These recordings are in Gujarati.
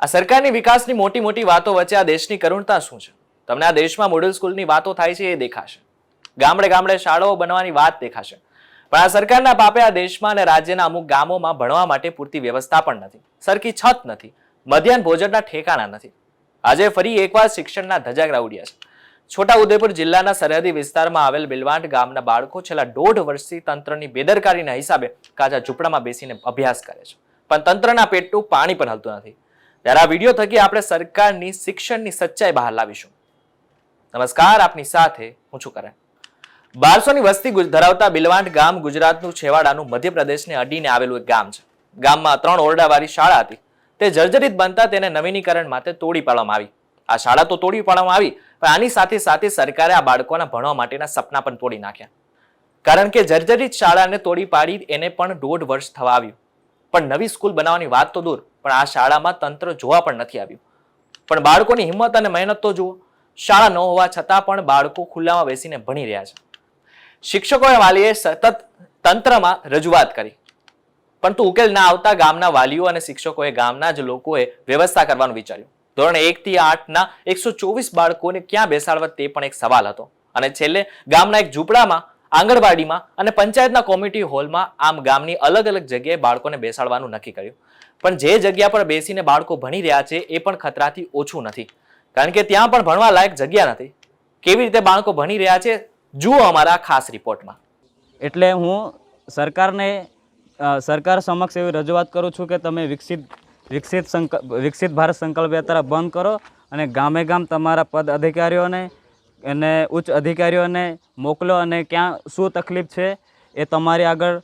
આ સરકારની વિકાસની મોટી મોટી વાતો વચ્ચે આ દેશની કરુણતા શું છે? તમને આ દેશમાં મોડલ સ્કૂલની વાતો થાય છે એ દેખાશે. ગામડે ગામડે શાળાઓ બનવાની વાત દેખાશે. પણ આ સરકારના પાપે આ દેશમાં અને રાજ્યના અમુક ગામોમાં ભણવા માટે પૂરતી વ્યવસ્થા પણ નથી. સરખી છત નથી. મધ્યાહન ભોજનના ઠેકાણા નથી. આજે ફરી એકવાર શિક્ષણના ધજાગરા ઉડ્યા છે. છોટા ઉદેપુર જિલ્લાના સરહદી વિસ્તારમાં આવેલ બિલવાંટ ગામના બાળકો છેલ્લા દોઢ વર્ષથી તંત્રની બેદરકારીના હિસાબે કાચા ઝૂંપડામાં બેસીને અભ્યાસ કરે છે. પણ તંત્રના પેટનું પાણી પણ હલતું નથી. ત્યારે આ વીડિયો થકી આપણે સરકારની શિક્ષણની સચ્ચાઈ બહાર લાવીશું. નમસ્કાર, આપની સાથે હું છું કરણ. બારસોની વસ્તી ધરાવતા બિલવાંટ ગામ ગુજરાતનું છેવાડાનું મધ્યપ્રદેશને અડીને આવેલું એક ગામ છે. ગામમાં ત્રણ ઓરડાવાળી શાળા હતી. તે જર્જરિત બનતા તેને નવીનીકરણ માટે તોડી પાડવામાં આવી. આ શાળા તો તોડી પાડવામાં આવી, પણ આની સાથે સાથે સરકારે આ બાળકોના ભણવા માટેના સપના પણ તોડી નાખ્યા. કારણ કે જર્જરિત શાળાને તોડી પાડી એને પણ દોઢ વર્ષ થવા આવ્યું. પણ નવી સ્કૂલ બનાવવાની વાત તો દૂર. પણ આ શાળામાં તંત્ર જોવા પણ નથી આવ્યું. પણ બાળકોની હિંમત અને મહેનત તો જુઓ. શાળા ન હોવા છતાં પણ બાળકો ખુલ્લામાં બેસીને ભણી રહ્યા છે. શિક્ષકોએ વાલીએ સતત તંત્રમાં રજૂઆત કરી. પરંતુ ઉકેલ ના આવતા ગામના વાલીઓ અને શિક્ષકોએ ગામના જ લોકોએ વ્યવસ્થા કરવાનું વિચાર્યું. ધોરણ એકથી આઠના એકસો ચોવીસ બાળકોને ક્યાં બેસાડવા તે પણ એક સવાલ હતો. અને છેલ્લે ગામના એક ઝૂંપડામાં, આંગણવાડીમાં અને પંચાયતના કોમ્યુનિટી હોલમાં આમ ગામની અલગ અલગ જગ્યાએ બાળકોને બેસાડવાનું નક્કી કર્યું. પણ જે જગ્યા પર બેસીને બાળકો ભણી રહ્યા છે, એ પણ ખતરાથી ઓછું નથી. કારણ કે ત્યાં પણ ભણવા લાયક જગ્યા નથી. કેવી રીતે બાળકો ભણી રહ્યા છે, જુઓ અમારા ખાસ રિપોર્ટમાં. એટલે હું સરકારને સરકાર સમક્ષ એવી રજૂઆત કરું છું કે તમે વિકસિત વિકસિત સંક, વિકસિત ભારત સંકલ્પ યાત્રા બંધ કરો અને ગામે ગામ તમારા પદ અધિકારીઓને અને ઉચ્ચ અધિકારીઓને મોકલો અને ક્યાં શું તકલીફ છે, એ તમારી આગળ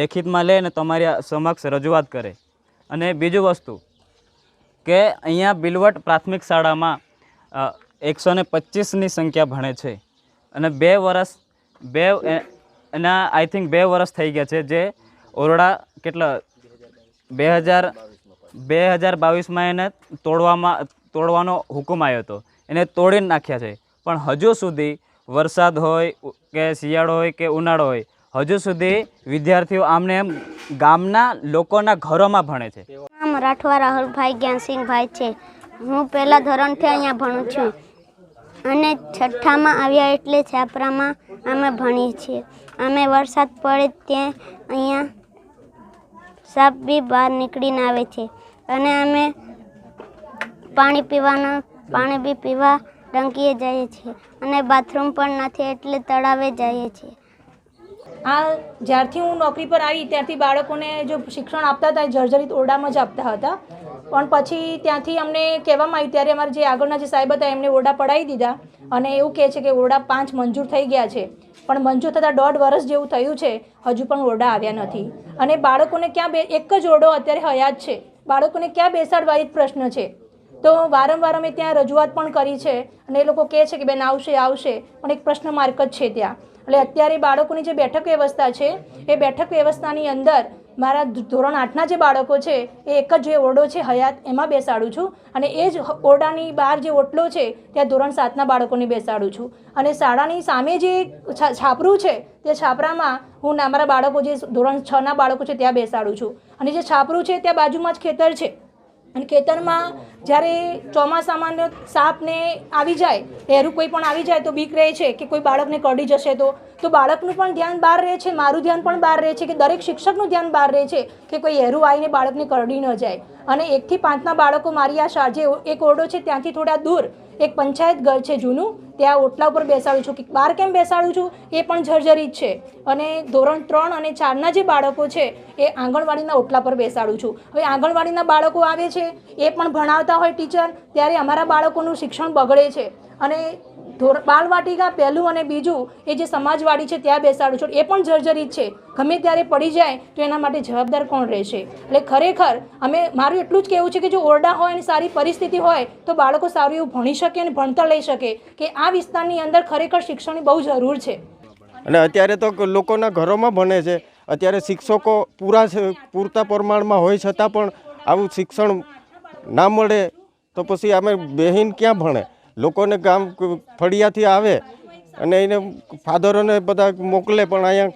લેખિતમાં લે અને તમારી સમક્ષ રજૂઆત કરે. અને બીજું વસ્તુ કે અહીંયા બિલવટ પ્રાથમિક શાળામાં એકસો ને પચીસની સંખ્યા ભણે છે. અને બે વર્ષ બે એના આઈ થિંક બે વર્ષ થઈ ગયા છે, જે ઓરડા કેટલા બે હજાર બે હજાર બાવીસમાં એને તોડવામાં, તોડવાનો હુકમ આવ્યો હતો. એને તોડીને નાખ્યા છે. પણ હજુ સુધી વરસાદ હોય કે શિયાળો હોય કે ઉનાળો હોય હજુ સુધી વિદ્યાર્થીઓ આમને એમ ગામના લોકોના ઘરોમાં ભણે છે. નામ રાઠવા રાહુલભાઈ જ્ઞાનસિંહભાઈ છે. હું પહેલા ધોરણથી અહીંયા ભણું છું. અને છઠ્ઠામાં આવ્યા એટલે છાપરામાં અમે ભણીએ છીએ. અમે વરસાદ પડે ત્યાં અહીંયા સાપ બી બહાર નીકળીને આવે છે. અને અમે પાણી પીવાના, પાણી બી પીવા ટંકીએ જઈએ છીએ. અને બાથરૂમ પણ નથી એટલે તળાવે જઈએ છીએ. આ જ્યારથી હું નોકરી પર આવી, ત્યારથી બાળકોને જો શિક્ષણ આપતા હતા જર્જરિત ઓરડામાં જ આપતા હતા. પણ પછી ત્યાંથી અમને કહેવામાં આવ્યું, ત્યારે અમારા જે આગળના જે સાહેબ હતા એમને ઓરડા પડાવી દીધા. અને એવું કહે છે કે ઓરડા પાંચ મંજૂર થઈ ગયા છે. પણ મંજૂર થતાં દોઢ વર્ષ જેવું થયું છે, હજુ પણ ઓરડા આવ્યા નથી. અને બાળકોને ક્યાં બે, એક જ ઓરડો અત્યારે હયાત છે. બાળકોને ક્યાં બેસાડવા એ જ પ્રશ્ન છે. તો વારંવાર અમે ત્યાં રજૂઆત પણ કરી છે અને એ લોકો કહે છે કે બેન આવશે આવશે, પણ એક પ્રશ્ન માર્ક જ છે ત્યાં. એટલે અત્યારે બાળકોની જે બેઠક વ્યવસ્થા છે, એ બેઠક વ્યવસ્થાની અંદર મારા ધોરણ આઠના જે બાળકો છે, એ એક જ જે ઓરડો છે હયાત, એમાં બેસાડું છું. અને એ જ ઓરડાની બહાર જે ઓટલો છે, ત્યાં ધોરણ સાતના બાળકોને બેસાડું છું. અને શાળાની સામે જે છાપરું છે, તે છાપરામાં હું ના- મારા બાળકો જે ધોરણ છના બાળકો છે, ત્યાં બેસાડું છું. અને જે છાપરું છે, ત્યાં બાજુમાં જ ખેતર છે. અને ખેતરમાં જ્યારે ચોમાસામાં સાપને આવી જાય, એરું કોઈ પણ આવી જાય તો બીક રહે છે કે કોઈ બાળકને કરડી જશે તો. તો બાળકનું પણ ધ્યાન બહાર રહે છે, મારું ધ્યાન પણ બહાર રહે છે કે દરેક શિક્ષકનું ધ્યાન બહાર રહે છે કે કોઈ એરું આવીને બાળકને કરડી ન જાય. અને એકથી પાંચના બાળકો મારી આ શા જે એક ઓરડો છે, ત્યાંથી થોડા દૂર એક પંચાયત ઘર છે જૂનું, ત્યાં ઓટલા ઉપર બેસાડું છું. કે બહાર કેમ બેસાડું છું? એ પણ જર્જરિત છે. અને ધોરણ ત્રણ અને ચારના જે બાળકો છે, એ આંગણવાડીના ઓટલા પર બેસાડું છું. હવે આંગણવાડીના બાળકો આવે છે, એ પણ ભણાવતા હોય ટીચર, ત્યારે અમારા બાળકોનું શિક્ષણ બગડે છે. અને ધોર, બાલવાટિકા પહેલું અને બીજું એ જે સમાજવાડી છે ત્યાં બેસાડું છું. એ પણ જર્જરિત છે. ગમે ત્યારે પડી જાય તો એના માટે જવાબદાર કોણ રહેશે? એટલે ખરેખર અમે, મારું એટલું જ કહેવું છે કે જો ઓરડા હોય અને સારી પરિસ્થિતિ હોય તો બાળકો સારું એવું ભણી શકે અને ભણતર લઈ શકે કે આ વિસ્તારની અંદર ખરેખર શિક્ષણની બહુ જરૂર છે. અને અત્યારે તો લોકોના ઘરોમાં ભણે છે. અત્યારે શિક્ષકો પૂરા પૂરતા પ્રમાણમાં હોય છતાં પણ આવું શિક્ષણ ના મળે તો પછી અમે બહેન ક્યાં ભણે? લોકોને ગામ ફળિયાથી આવે અને એને ફાધરોને બધા મોકલે, પણ અહીંયા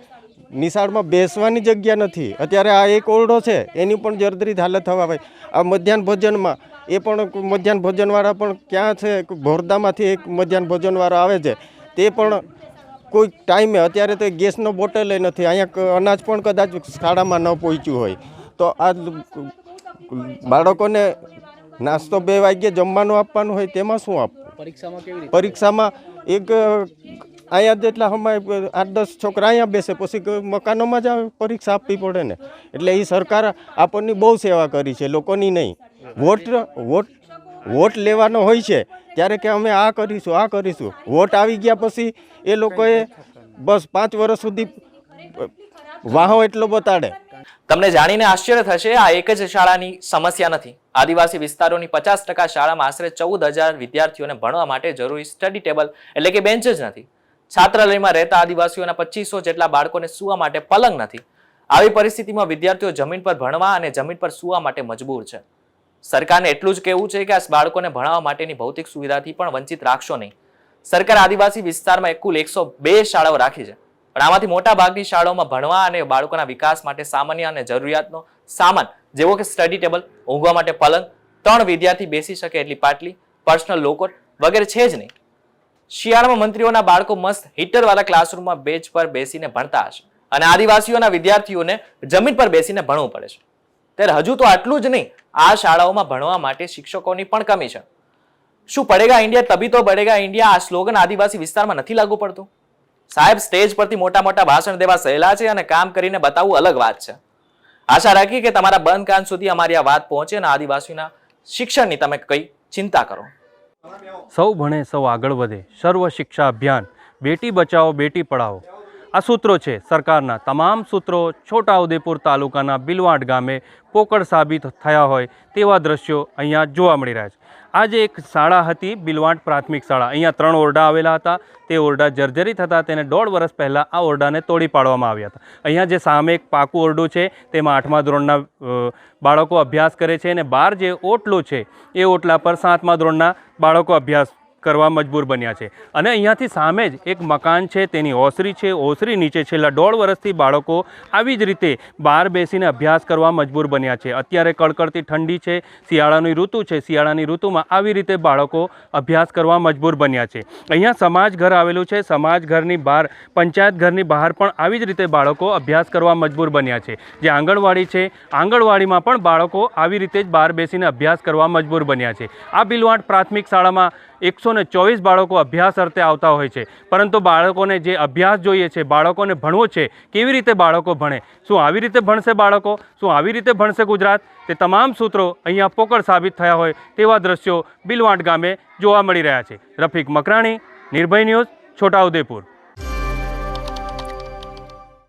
નિશાળમાં બેસવાની જગ્યા નથી. અત્યારે આ એક ઓરડો છે, એની પણ જર્જરિત હાલત થવા ભાઈ આ મધ્યાહન ભોજનમાં, એ પણ મધ્યાહન ભોજનવાળા પણ ક્યાં છે ભોરદામાંથી એક મધ્યાહન ભોજનવાળો આવે છે. તે પણ કોઈ ટાઈમે, અત્યારે તો ગેસનો બોટલ નથી. અહીંયા અનાજ પણ કદાચ શાળામાં ન પહોંચ્યું હોય. તો આ બાળકોને નાસ્તો બે વાગ્યે જમવાનું આપવાનું હોય, તેમાં શું આપવું? પરીક્ષામાં પરીક્ષામાં એક અહીંયા જેટલા સમય આઠ દસ છોકરા અહીંયા બેસે, પછી મકાનોમાં જ પરીક્ષા આપવી પડે ને. એટલે એ સરકાર આપણની બહુ સેવા કરી છે, લોકોની નહીં. વોટ વોટ વોટ લેવાનો હોય છે, ત્યારે કે અમે આ કરીશું આ કરીશું. વોટ આવી ગયા પછી એ લોકોએ બસ પાંચ વર્ષ સુધી વાહો એટલો બતાડે. તમને જાણીને આશ્ચર્ય થશે, આ એક જ શાળાની સમસ્યા નથી. આદિવાસી વિસ્તારોની પચાસ ટકા શાળામાં આશરે ચૌદ હજાર વિદ્યાર્થીઓને ભણવા માટે જરૂરી સ્ટડી ટેબલ એટલે કે બેન્ચ જ નથી. છાત્રાલયમાં રહેતા આદિવાસીઓના પચીસો જેટલા બાળકોને સુવા માટે પલંગ નથી. આવી પરિસ્થિતિમાં વિદ્યાર્થીઓ જમીન પર ભણવા અને જમીન પર સૂવા માટે મજબૂર છે. સરકારને એટલું જ કહેવું છે કે આ બાળકોને ભણાવવા માટેની ભૌતિક સુવિધાથી પણ વંચિત રાખશો નહીં. સરકાર આદિવાસી વિસ્તારમાં કુલ એકસો બે શાળાઓ રાખી છે. પણ આમાંથી મોટા ભાગની શાળાઓમાં ભણવા અને બાળકોના વિકાસ માટે સામાન્ય અને જરૂરિયાતનો સામાન, જેવો કે સ્ટડી ટેબલ, ઊંઘવા માટે પલંગ, ત્રણ વિદ્યાર્થી બેસી શકે એટલી પાટલી, પર્સનલ લોકોટ વગેરે છે જ નહીં. શિયાળામાં મંત્રીઓના બાળકો મસ્ત હીટરવાળા ક્લાસરૂમમાં બેચ પર બેસીને ભણતા હશે અને આદિવાસીઓના વિદ્યાર્થીઓને જમીન પર બેસીને ભણવું પડે છે. ત્યારે હજુ તો આટલું જ નહીં, આ શાળાઓમાં ભણવા માટે શિક્ષકોની પણ કમી છે. શું પડેગા ઇન્ડિયા તબી તો બળેગા ઇન્ડિયા, આ સ્લોગન આદિવાસી વિસ્તારમાં નથી લાગુ પડતું? સાહેબ, સ્ટેજ પરથી મોટા મોટા ભાષણ દેવા સહેલા છે અને કામ કરીને બતાવવું અલગ વાત છે. આશા રાખી કે તમારા બંધ કાન સુધી અમારી આ વાત પહોંચે અને આદિવાસીના શિક્ષણની તમે કઈ ચિંતા કરો. સૌ ભણે સૌ આગળ વધે. સર્વ શિક્ષા અભિયાન. બેટી બચાવો, બેટી પઢાઓ આ સૂત્રો છે સરકારના તમામ સૂત્રો છોટાઉદેપુર તાલુકાના બિલવાડ ગામે પોકળ સાબિત થયા હોય તેવા દ્રશ્યો અહીંયા જોવા મળી રહ્યા છે. આજે એક શાળા હતી, બિલવાડ પ્રાથમિક શાળા. અહીંયા ત્રણ ઓરડા આવેલા હતા. તે ઓરડા જર્જરી થતાં તેને દોઢ વર્ષ પહેલાં આ ઓરડાને તોડી પાડવામાં આવ્યા હતા. અહીંયા જે સામે એક પાકું ઓરડું છે, તેમાં આઠમા ધોરણના બાળકો અભ્યાસ કરે છે અને બહાર જે ઓટલો છે, એ ઓટલા પર સાતમા ધોરણના બાળકો અભ્યાસ કરવા મજબૂર બન્યા છે. અને અહીંયાથી સામે જ એક મકાન છે, તેની ઓસરી છે, ઓસરી નીચે છેલ્લા દોઢ વર્ષથી બાળકો આવી જ રીતે બહાર બેસીને અભ્યાસ કરવા મજબૂર બન્યા છે. અત્યારે કડકડતી ઠંડી છે, શિયાળાની ઋતુ છે, શિયાળાની ઋતુમાં આવી રીતે બાળકો અભ્યાસ કરવા મજબૂર બન્યા છે. અહીંયા સમાજ ઘર આવેલું છે, સમાજ ઘરની બહાર, પંચાયત ઘરની બહાર પણ આવી જ રીતે બાળકો અભ્યાસ કરવા મજબૂર બન્યા છે. જે આંગણવાડી છે, આંગણવાડીમાં પણ બાળકો આવી રીતે જ બહાર બેસીને અભ્યાસ કરવા મજબૂર બન્યા છે. આ બિલવાંટ પ્રાથમિક શાળામાં એકસો ને ચોવીસ બાળકો અભ્યાસ અર્થે આવતા હોય છે. પરંતુ બાળકોને જે અભ્યાસ જોઈએ છે, બાળકોને ભણવો છે, કેવી રીતે બાળકો ભણે? શું આવી રીતે ભણશે બાળકો? શું આવી રીતે ભણશે ગુજરાત? તે તમામ સૂત્રો અહીંયા પોકળ સાબિત થયા હોય તેવા દ્રશ્યો બિલવાંટ ગામે જોવા મળી રહ્યા છે. રફીક મકરાણી, નિર્ભય ન્યૂઝ, છોટાઉદેપુર.